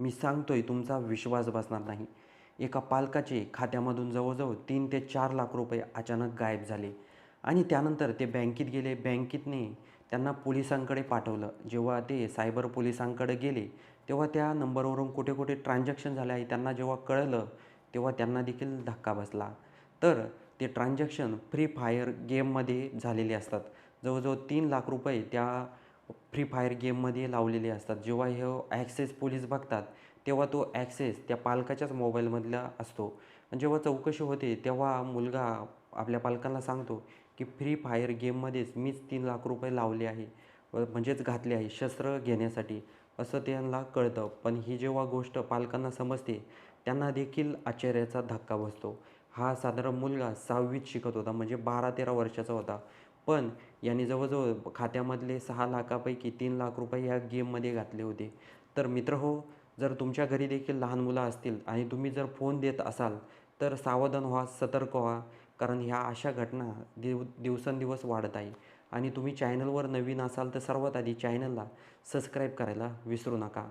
मी सांगतोय तुमचा विश्वास बसणार नाही. एका पालकाचे खात्यामधून जवळजवळ तीन ते चार लाख रुपये अचानक गायब झाले आणि त्यानंतर ते बँकेत गेले. बँकेतने त्यांना पोलिसांकडे पाठवलं. जेव्हा ते सायबर पोलिसांकडे गेले तेव्हा त्या नंबरवरून कुठे कुठे ट्रान्झॅक्शन झाले आहे त्यांना जेव्हा कळलं तेव्हा त्यांना देखील धक्का बसला. तर ते ट्रान्झॅक्शन फ्री फायर गेममध्ये झालेले असतात. जवळजवळ तीन लाख रुपये त्या फ्री फायर गेममध्ये लावलेले असतात. जेव्हा हे ॲक्सेस पोलीस बघतात तेव्हा तो ॲक्सेस त्या पालकाच्याच मोबाईलमधला असतो. जेव्हा चौकशी होते तेव्हा मुलगा आपल्या पालकांना सांगतो की फ्री फायर गेममध्येच मीच तीन लाख रुपये लावले आहे. व म्हणजेच घातले आहे शस्त्र घेण्यासाठी. असं त्यांना कळतं. पण ही जेव्हा गोष्ट पालकांना समजते त्यांना देखील आश्चर्याचा धक्का बसतो. हा साधारण मुलगा सहावीत शिकत होता म्हणजे बारा तेरा वर्षाचा होता. पण याने जवळजवळ खात्यामधले सहा लाखापैकी तीन लाख रुपये या गेममध्ये घातले होते. तर मित्र हो जर तुमच्या घरी देखील लहान मुलं असतील आणि तुम्ही जर फोन देत असाल तर सावधान व्हा सतर्क व्हा कारण ह्या अशा घटना दिव दिवसेंदिवस वाढत आहे. आणि तुम्ही चॅनलवर नवीन असाल तर सर्वात आधी चॅनलला सबस्क्राईब करायला विसरू नका.